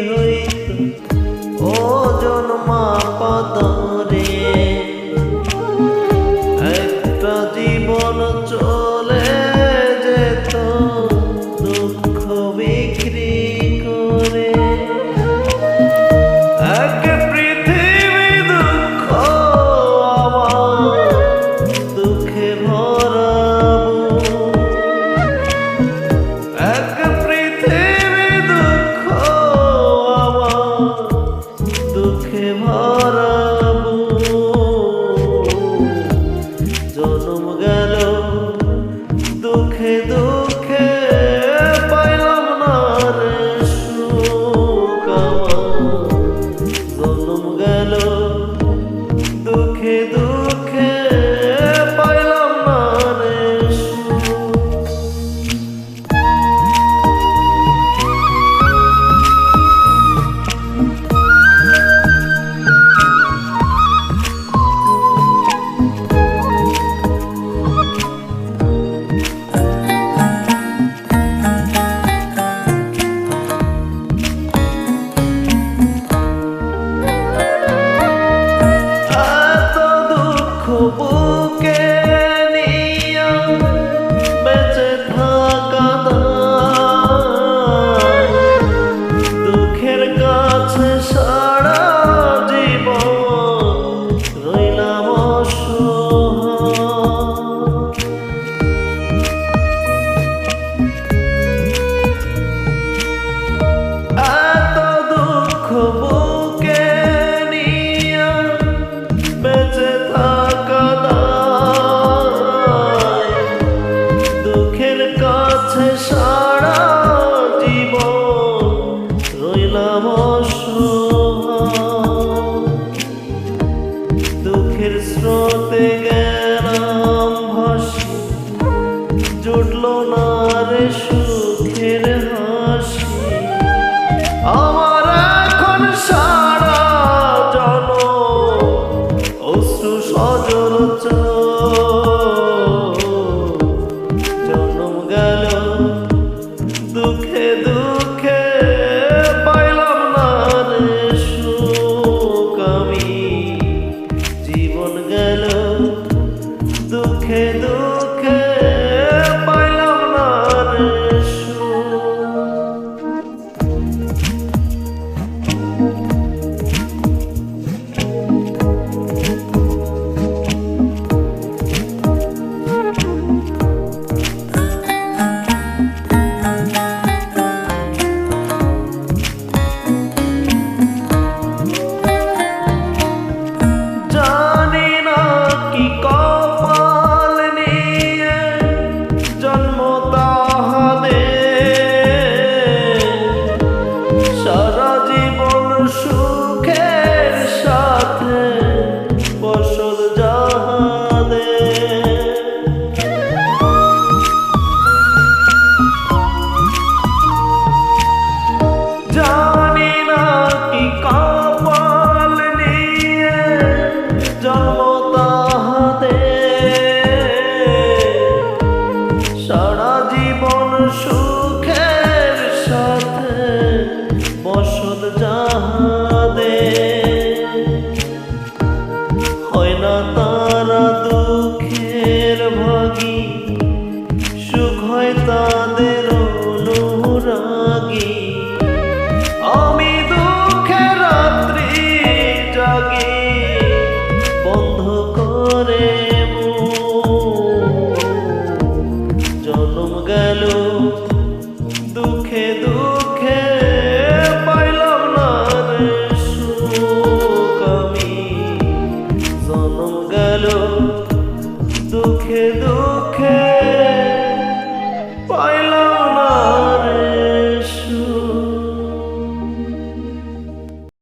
হইত ও জন্মা পাদা দুঃখে পাইলাম না রে সুখ জন্ম গেল দুঃখে দুঃখ। দুঃখের স্রোতে গেলাম ভাসি। জুটল না রে সুখের হাসি। show. রেখে দো